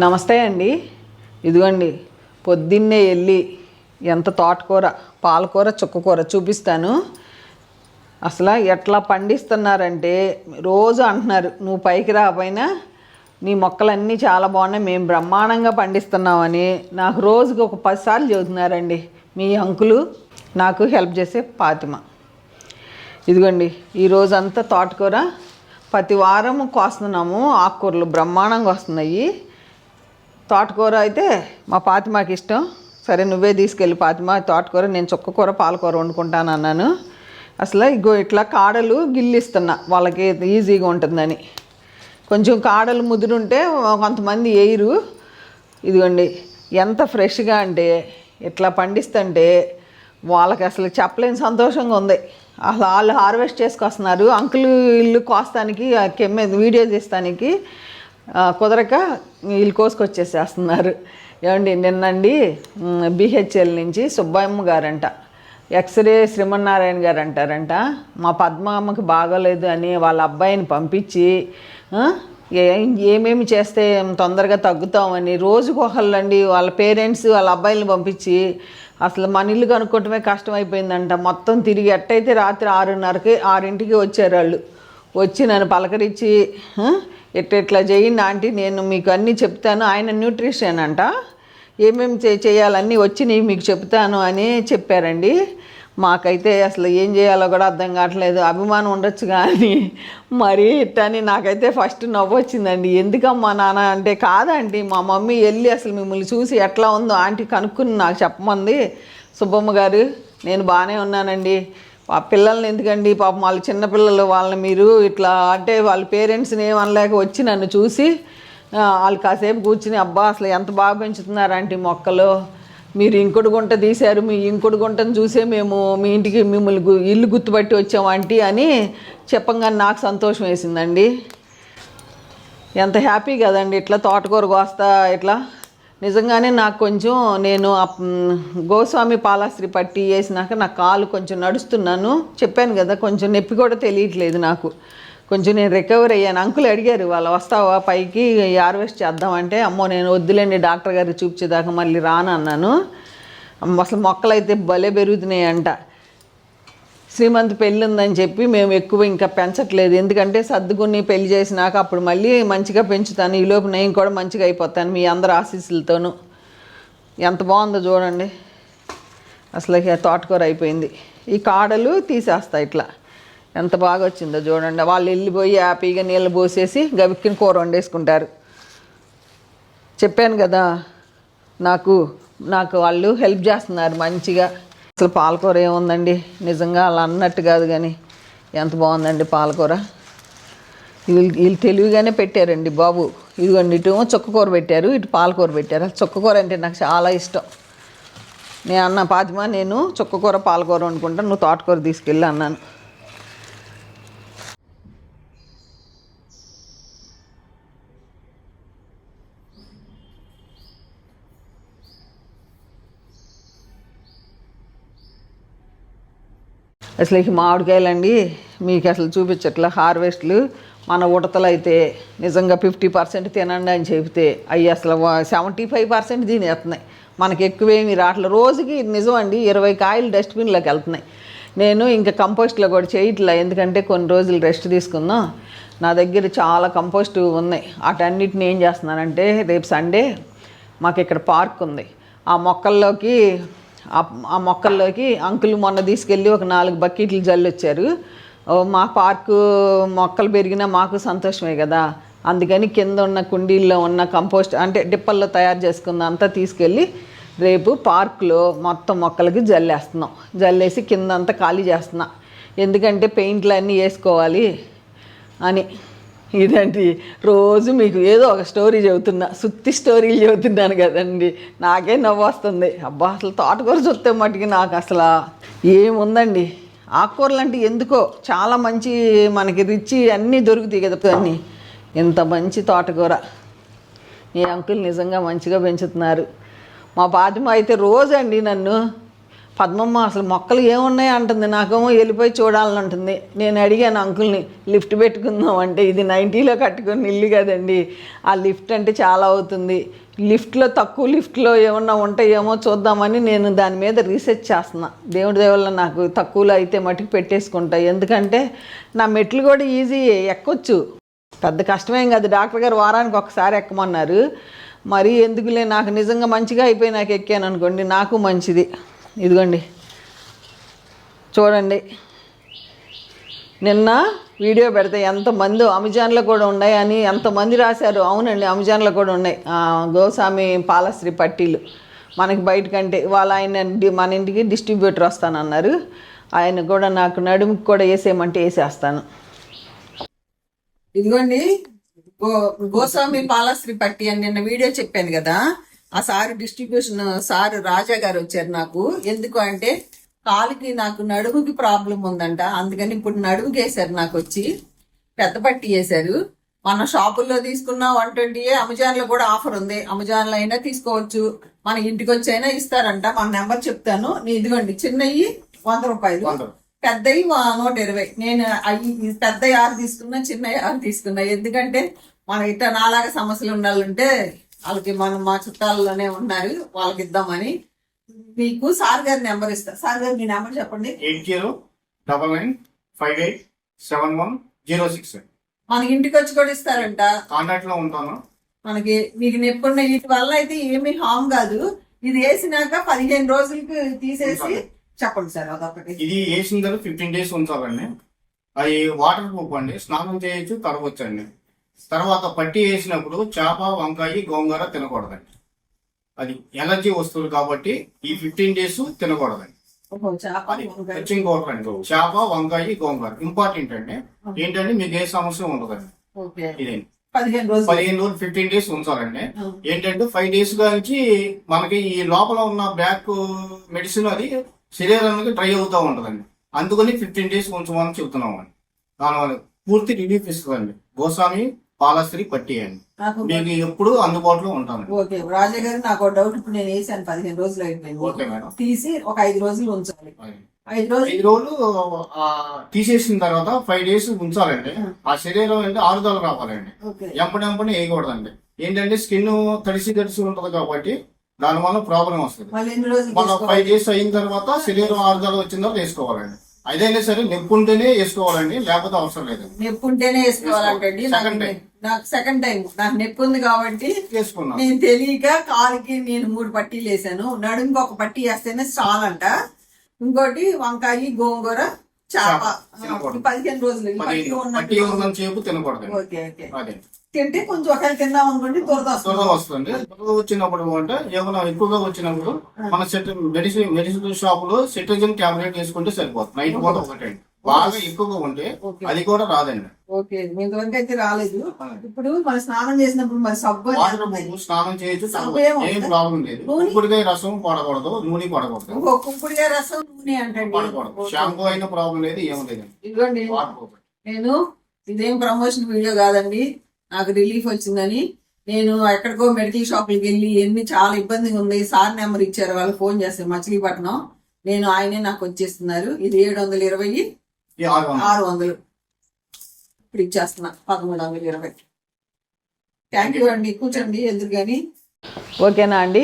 నమస్తే అండి. ఇదిగోండి పొద్దున్నే వెళ్ళి ఎంత తోటకూర పాలకూర చుక్కకూర చూపిస్తాను. అసలు ఎట్లా పండిస్తున్నారంటే రోజు అంటున్నారు నువ్వు పైకి రాపోయినా నీ మొక్కలన్నీ చాలా బాగున్నాయి మేము బ్రహ్మాండంగా పండిస్తున్నామని. నాకు రోజుకి ఒక పదిసార్లు చదువుతున్నారండి మీ అంకులు నాకు హెల్ప్ చేసే పాతిమ. ఇదిగోండి ఈరోజంతా తోటకూర ప్రతి వారం కోస్తున్నాము ఆకుకూరలు బ్రహ్మాండంగా వస్తున్నాయి. తోటకూర అయితే మా పాతిమాకి ఇష్టం. సరే నువ్వే తీసుకెళ్ళి పాతిమా తోటకూర నేను చుక్కకూర పాలకూర వండుకుంటాను అన్నాను. అసలు ఇగో ఇట్లా కాడలు గిల్లిస్తున్నా వాళ్ళకి ఈజీగా ఉంటుందని. కొంచెం కాడలు ముదురుంటే కొంతమంది వేయరు ఇదిగోండి ఎంత ఫ్రెష్గా అంటే ఇట్లా పండిస్తుంటే వాళ్ళకి అసలు చెప్పలేని సంతోషంగా ఉంది. అసలు వాళ్ళు హార్వెస్ట్ చేసుకొస్తున్నారు. అంకుల్ ఇల్లు కోస్తానికి కెమ్మే వీడియో తీస్తానికి కుదరక వీళ్ళు కోసుకొచ్చేసేస్తున్నారు. ఏమండి నిన్నండి బిహెచ్ఎల్ నుంచి సుబ్బమ్మ గారంట. ఎక్స్రే శ్రీమన్నారాయణ గారు అంటారంట మా పద్మమ్మకి బాగోలేదు అని వాళ్ళ అబ్బాయిని పంపించి ఏమేమి చేస్తే తొందరగా తగ్గుతామని రోజుకు ఒకళ్ళండి వాళ్ళ పేరెంట్స్ వాళ్ళ అబ్బాయిని పంపించి అసలు మన ఇల్లు కనుక్కోవటమే కష్టమైపోయిందంట. మొత్తం తిరిగి ఎట్టయితే రాత్రి ఆరున్నరకి ఆరింటికి వచ్చారు వాళ్ళు. వచ్చి నన్ను పలకరించి ఎట్లా చేయండి ఆంటీ నేను మీకు అన్నీ చెప్తాను. ఆయన న్యూట్రిషన్ అంట. ఏమేమి చే చేయాలన్నీ వచ్చి నేను మీకు చెప్తాను అని చెప్పారండి. మాకైతే అసలు ఏం చేయాలో కూడా అర్థం కావట్లేదు. అభిమానం ఉండొచ్చు కానీ మరి ఇట్టని నాకైతే ఫస్ట్ నవ్వు వచ్చిందండి. ఎందుకమ్మా నాన్న అంటే కాదండి మా మమ్మీ వెళ్ళి అసలు మిమ్మల్ని చూసి ఎట్లా ఉందో ఆంటీ కనుక్కుని నాకు చెప్పమంది. సుబ్బమ్మ గారు నేను బాగానే ఉన్నానండి. ఆ పిల్లల్ని ఎందుకండి? పాపం వాళ్ళ చిన్నపిల్లలు వాళ్ళని మీరు ఇట్లా అంటే వాళ్ళ పేరెంట్స్ని ఏమనలేక వచ్చి నన్ను చూసి వాళ్ళు కాసేపు కూర్చుని అబ్బా అసలు ఎంత బాగా పెంచుతున్నారంటే మొక్కలు. మీరు ఇంకుడు గుంట తీశారు మీ ఇంకుడు గుంటను చూసే మేము మీ ఇంటికి మిమ్మల్ని గు- ఇల్లు గుర్తుపట్టి వచ్చాం ఆంటీ అని చెప్పంగానే నాకు సంతోషం వేసిందండి. ఎంత హ్యాపీ కదండి ఇట్లా తోటకూర కోస్తా ఇట్లా. నిజంగానే నాకు కొంచెం నేను గోస్వామి పాలాస్త్రి పట్టి వేసినాక నా కాలు కొంచెం నడుస్తున్నాను. చెప్పాను కదా కొంచెం నొప్పి కూడా తెలియట్లేదు నాకు. కొంచెం నేను రికవర్ అయ్యాను. అంకులు అడిగారు వాళ్ళు వస్తావా పైకి? హార్వెస్ట్ చేద్దామంటే. అమ్మో నేను వద్దులేండి డాక్టర్ గారు చూపించేదాకా మళ్ళీ రాను అన్నాను. అసలు మొక్కలు అయితే భలే పెరుగుతున్నాయి అంట శ్రీమంత్ పెళ్ళి ఉందని చెప్పి మేము ఎక్కువ ఇంకా పెంచట్లేదు. ఎందుకంటే సర్దుకుని పెళ్ళి చేసినాక అప్పుడు మళ్ళీ మంచిగా పెంచుతాను. ఈ లోపు నేను కూడా మంచిగా అయిపోతాను మీ అందరి ఆశీస్సులతోనూ. ఎంత బాగుందో చూడండి. అసలు తోటకూర అయిపోయింది. ఈ కాడలు తీసేస్తా ఇట్లా. ఎంత బాగా వచ్చిందో చూడండి. వాళ్ళు వెళ్ళిపోయి హ్యాపీగా నీళ్ళు పోసేసి గవిక్కిన కూర వండేసుకుంటారు. చెప్పాను కదా నాకు నాకు వాళ్ళు హెల్ప్ చేస్తున్నారు మంచిగా. అసలు పాలకూర ఏముందండి? నిజంగా అలా అన్నట్టు కాదు కానీ ఎంత బాగుందండి పాలకూర? వీళ్ళు వీళ్ళు తెలివిగానే పెట్టారండి బాబు. ఇదిగోండి ఇటు చుక్కకూర పెట్టారు ఇటు పాలకూర పెట్టారు. చుక్కకూర అంటే నాకు చాలా ఇష్టం. నేను అన్న పాతిమా నేను చుక్కకూర పాలకూర వండుకుంటాను నువ్వు తోటకూర తీసుకెళ్ళి అన్నాను. అసలు ఈ మామిడికాయలండి మీకు అసలు చూపించట్ల హార్వెస్ట్లు. మన ఉడతలు అయితే నిజంగా ఫిఫ్టీ పర్సెంట్ తినండి అని చెబితే అవి అసలు సెవెంటీ ఫైవ్ పర్సెంట్ తినేస్తున్నాయి. మనకి ఎక్కువేమి రావట్లే రోజుకి నిజం అండి ఇరవై కాయలు డస్ట్బిన్లోకి వెళ్తున్నాయి. నేను ఇంకా కంపోస్ట్లో కూడా చేయట్లే ఎందుకంటే కొన్ని రోజులు రెస్ట్ తీసుకుందాం. నా దగ్గర చాలా కంపోస్ట్ ఉన్నాయి. వాటన్నిటిని ఏం చేస్తున్నానంటే రేపు సండే మాకు ఇక్కడ పార్క్ ఉంది. ఆ మొక్కల్లోకి ఆ- మొక్కల్లోకి అంకుల్ మొన్న తీసుకెళ్ళి ఒక నాలుగు బకెట్లు జల్లొచ్చారు. మా పార్కు మొక్కలు పెరిగినా మాకు సంతోషమే కదా. అందుకని కింద ఉన్న కుండీల్లో ఉన్న కంపోస్ట్ అంటే డిప్పల్లో తయారు చేసుకున్న అంతా తీసుకెళ్ళి రేపు పార్కులో మొత్తం మొక్కలకి జల్లేస్తున్నాం. జల్లేసి కింద అంతా ఖాళీ చేస్తున్నా. ఎందుకంటే పెయింట్లు అన్నీ వేసుకోవాలి అని. ఇదేంటి? రోజు మీకు ఏదో ఒక స్టోరీ చెబుతున్నా. సుత్తి స్టోరీలు చెబుతున్నాను కదండి. నాకే నవ్వు వస్తుంది అబ్బా అసలు తోటకూర చూస్తే మటుకి నాకు అసలు ఏముందండి? ఆకుకూరలు అంటే ఎందుకో చాలా మంచి మనకి రిచి అన్నీ దొరుకుతాయి కదా అన్నీ. ఇంత మంచి తోటకూర. మీ అంకుల్ నిజంగా మంచిగా పెంచుతున్నారు. మా పాతిమ అయితే రోజండి నన్ను. పద్మమ్మ అసలు మొక్కలు ఏమున్నాయి అంటుంది. నాకేమో వెళ్ళిపోయి చూడాలని ఉంటుంది నేను అడిగాను అంకుల్ని లిఫ్ట్ పెట్టుకుందాం అంటే ఇది నైంటీలో కట్టుకుని ఇల్లు కదండి. ఆ లిఫ్ట్ అంటే చాలా అవుతుంది. లిఫ్ట్లో తక్కువ లిఫ్ట్లో ఏమన్నా ఉంటాయేమో చూద్దామని నేను దాని మీద రీసెర్చ్ చేస్తున్నా. దేవుడి దేవుళ్ళ నాకు తక్కువలో అయితే మటుకు పెట్టేసుకుంటా. ఎందుకంటే నా మెట్లు కూడా ఈజీ ఎక్కొచ్చు. పెద్ద కష్టమేం కాదు. డాక్టర్ గారు వారానికి ఒకసారి ఎక్కమన్నారు. మరి ఎందుకులే నాకు నిజంగా మంచిగా అయిపోయి నాకు ఎక్కాను అనుకోండి నాకు మంచిది. ఇదిగోండి. చూడండి. నిన్న వీడియో పెడితే ఎంతమంది అమెజాన్లో కూడా ఉన్నాయి అని ఎంతమంది రాశారు. అవునండి అమెజాన్లో కూడా ఉన్నాయి. గోస్వామి పాలశ్రీ పట్టీలు మనకి బయటకంటే వాళ్ళ ఆయన మన ఇంటికి డిస్ట్రిబ్యూటర్ వస్తానన్నారు. ఆయన కూడా నాకు నడుముకి కూడా వేసేయమంటే వేసేస్తాను. ఇదిగోండి గో గోస్వామి పాలశ్రీ పట్టి అని నిన్న వీడియో చెప్పాను కదా. ఆ సార్ డిస్ట్రిబ్యూషన్ సార్ రాజా గారు వచ్చారు నాకు. ఎందుకు అంటే కాలుకి నాకు నడుముకి ప్రాబ్లం ఉందంట. అందుకని ఇప్పుడు నడుముకి వేశారు నాకు వచ్చి. పెద్ద పట్టి వేశారు. మన షాపుల్లో తీసుకున్న వన్ ట్వంటీ అమెజాన్లో కూడా ఆఫర్ ఉంది. అమెజాన్లో అయినా తీసుకోవచ్చు. మన ఇంటికి వచ్చి అయినా ఇస్తారంట. మన నెంబర్ చెప్తాను. నీ ఇదిగోండి చిన్నవి వంద రూపాయలు పెద్దవి నూట ఇరవై. నేను అవి పెద్ద ఆరు తీసుకున్నా చిన్న ఆరు తీసుకున్నా. ఎందుకంటే మన ఇట్లా నాలాగా సమస్యలు ఉండాలంటే వాళ్ళకి మనం మా చుట్టాల్లోనే ఉన్నారు వాళ్ళకి ఇద్దామని మీకు సార్ గారి నెంబర్ ఇస్తా. సార్ గారు మీ నెంబర్ చెప్పండి. Eight zero double nine five eight seven one zero six మన ఇంటికి వచ్చి కూడా ఇస్తారంట. కాంటాక్ట్లో ఉంటాను. మనకి మీకు నెప్పున్న వీటి వల్ల అయితే ఏమీ హామ్ కాదు. ఇది వేసినాక పదిహేను రోజులకి తీసేసి చెప్పండి సార్ అదొకటి. ఇది వేసిన తర్వాత ఫిఫ్టీన్ డేస్ ఉంచాలండి. అది వాటర్ ప్రూఫ్ అండి. స్నానం చేయొచ్చు తడవచ్చు అండి తర్వాత పట్టి వేసినప్పుడు చేప వంకాయ గోంగూర తినకూడదండి. అది ఎలర్జీ వస్తువులు కాబట్టి ఈ ఫిఫ్టీన్ డేస్ తినకూడదండి. ఓహో, చేప, వంకాయ. గోంగూర. ఇంపార్టెంట్ అండి. ఏంటంటే మీకు ఏ సమస్య ఉండదండి. ఇదేంటి పదిహేను రోజులు. పదిహేను రోజులు ఫిఫ్టీన్ డేస్ ఉంచాలండి. ఏంటంటే ఫైవ్ డేస్ నుంచి మనకి ఈ లోపల ఉన్న బ్యాక్ మెడిసిన్ అది శరీరానికి డ్రై అవుతూ ఉంటుందండి. అందుకని ఫిఫ్టీన్ డేస్ ఉంచమని చెప్తున్నాం అండి దానివల్ల పూర్తి రిలీఫ్ ఇస్తుందండి. గోస్వామి పాలశ్రీ పట్టి మీకు ఎప్పుడు అందుబాటులో ఉంటాను. ఓకే రాజా గారు నాకు డౌట్ ఇప్పుడు నేను వేసాను పదిహేను రోజులు అయిపోయింది. తీసి ఒక ఐదు రోజులు ఉంచాలి. ఐదు. రోజులు ఐదు రోజులు తీసేసిన తర్వాత ఫైవ్ డేస్ ఉంచాలండి. ఆ. శరీరం అంటే ఆరుదల రావాలండి. ఎంపడెంపని వేయకూడదండి. ఏంటంటే స్కిన్ తడిసి తడిసి ఉంటది కాబట్టి దానివల్ల ప్రాబ్లం వస్తుంది. మన? ఫైవ్ డేస్ అయిన తర్వాత శరీరం ఆరుదల వచ్చిన తర్వాత వేసుకోవాలండి. అదైనా సరే నొప్పి ఉంటేనే వేసుకోవాలండి లేకపోతే అవసరం లేదండి నొప్పి ఉంటేనే నాకు Second time. నాకు సెకండ్ టైం నాకు నొప్పి ఉంది కాబట్టి నేను తెలియక కాలుకి నేను మూడు పట్టీలు వేసాను. నడుముకి ఒక పట్టీ వేస్తేనే చాలంట. ఇంకోటి వంకాయ గోంగూర చేప. పదిహేను రోజులు ఓకే ఓకే. తింటే కొంచెం ఒకవేళ తిందాం అనుకోండి దురద వస్తుంది. వచ్చినప్పుడు అంటే ఏమైనా ఎక్కువగా వచ్చినప్పుడు మన సెట్ మెడిసిన్ మెడిసిన్ షాప్లో సిట్రజన్ టాబ్లెట్ వేసుకుంటే సరిపోతుంది. నైట్ పూట ఒకటండి బాగా ఎక్కువగా ఉంటే. అది కూడా రాదండి. ఓకే ఇంతవరకు అయితే రాలేదు. ఇప్పుడు మనం స్నానం చేసినప్పుడు మరి సబ్బు స్నానం చేయొచ్చు? ఏం ప్రాబ్లం లేదు. నూనె? ఉప్పుడుకాయ రసం పడకూడదు నూనె పడకూడదు కుంకుడుగా రసం నూనె అంటండి. పడకూడదు షాంపూ అయినా ప్రాబ్లం లేదు ఏం లేదండి ఇదిగోండి. నేను ఇదేం ప్రమోషన్ వీడియో కాదండి. నాకు రిలీఫ్ వచ్చిందని. నేను ఎక్కడికో మెడికల్ షాప్కి వెళ్ళి ఎన్ని చాలా ఇబ్బందిగా ఉంది. సార్ నెంబర్ ఇచ్చారు వాళ్ళు ఫోన్ చేస్తారు మచిలీపట్నం. నేను ఆయనే నాకు వచ్చేస్తున్నారు. ఇది ఏడు వందల ఇరవై ఆరు వందలు. ఇప్పుడు ఇచ్చేస్తున్నా. పదమూడు వందల ఇరవై. థ్యాంక్ యూ అండి. కూర్చోండి ఎందుకు కానీ ఓకేనా అండి?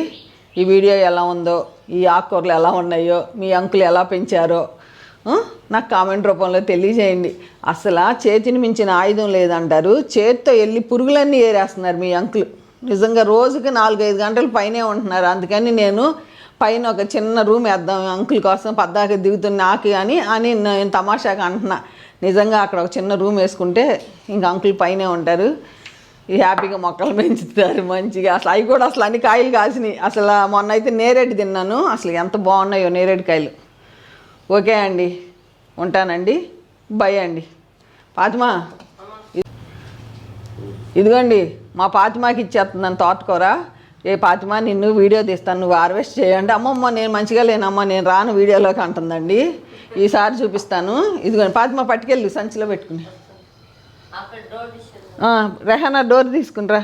ఈ వీడియో ఎలా ఉందో ఈ ఆకుకూరలు ఎలా ఉన్నాయో మీ అంకులు ఎలా పెంచారో ఆ? నాకు కామెంట్ రూపంలో తెలియజేయండి. అసలు చేతిని మించిన ఆయుధం లేదంటారు. చేతితో వెళ్ళి పురుగులన్నీ ఏరేస్తున్నారు మీ అంకులు. నిజంగా రోజుకి నాలుగైదు గంటలు పైనే ఉంటున్నారు. అందుకని నేను పైన ఒక చిన్న రూమ్ వేద్దాం అంకుల్ కోసం పద్దాక దిగుతుంది నాకు అని అని నేను తమాషాగా అంటున్నా. నిజంగా అక్కడ ఒక చిన్న రూమ్ వేసుకుంటే ఇంకా అంకుల్ పైనే ఉంటారు. ఈ హ్యాపీగా మొక్కలు పెంచుతారు మంచిగా. అసలు అవి కూడా అసలు అన్ని కాయలు కాసినాయి. అసలు మొన్న అయితే నేరేడు తిన్నాను. అసలు ఎంత బాగున్నాయో నేరేడు కాయలు. ఓకే అండి. ఉంటానండి. బై అండి. పాతిమా ఇదిగోండి. మా పాతిమాకి ఇచ్చేస్తున్నాను తోటకూర. ఏ ఫాతిమా నిన్ను వీడియో తీస్తాను నువ్వు హార్వెస్ట్ చేయండి అమ్మమ్మ నేను మంచిగా లేనమ్మా నేను రాను వీడియోలోకి అంటుందండి. ఈసారి చూపిస్తాను. ఇదిగోండి ఫాతిమా పట్టుకెళ్ళి సంచిలో పెట్టుకుని. రెహానా డోర్ తీసుకునిరా